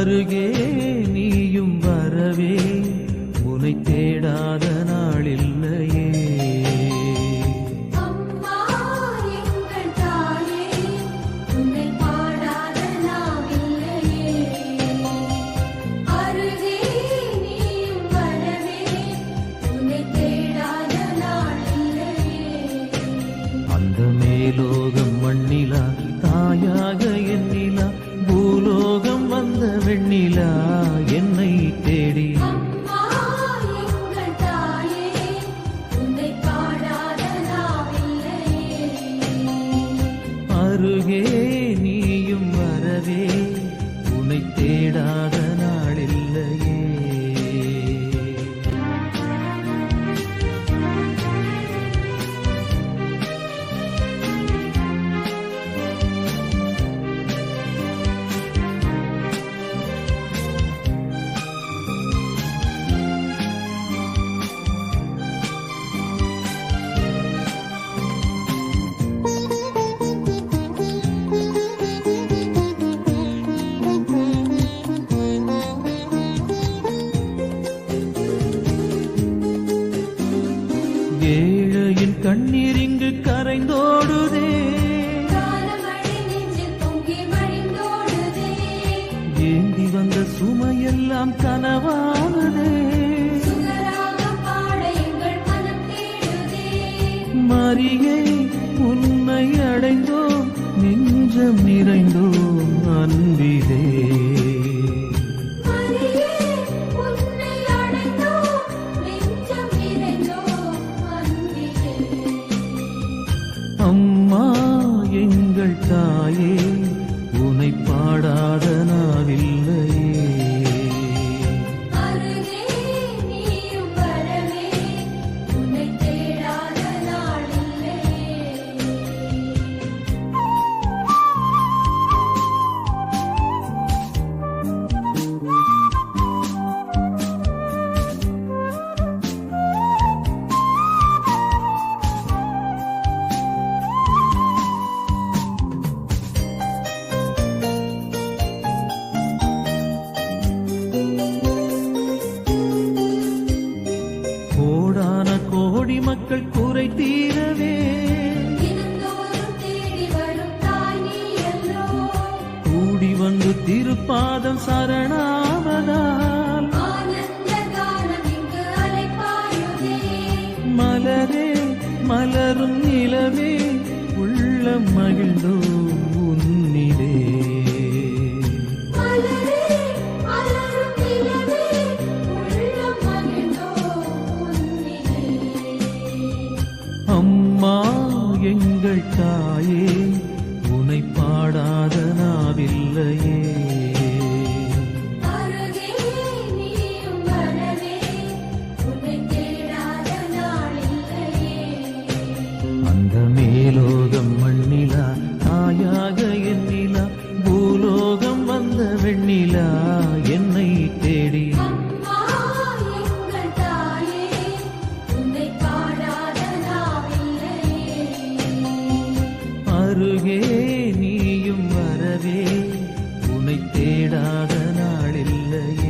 அருகே நீயும் வரவே உனை தேடாத சுமையெல்லாம் கனவானதே. மரியே உன்னை அடைந்தோம் நெஞ்சம் நிறைந்தோம் அன்பிலே. அம்மா எங்கள் தாயே உனை பாடாத உனது திருப்பாதம் சரணாவதால் மலரே மலரும் நிலவே உள்ள மகிழ்ந்தோ உன்னிலே அம்மா எங்கள் தாயே உனை பாடாத நாவில்லையே. அந்த மேலோகம் மண்ணிலா தாயாக என்னிலா பூலோகம் வந்த வெண்ணிலா என்னை தேடி. அருகே நீயும் வரவே உனை தேடாத நாளில்லையே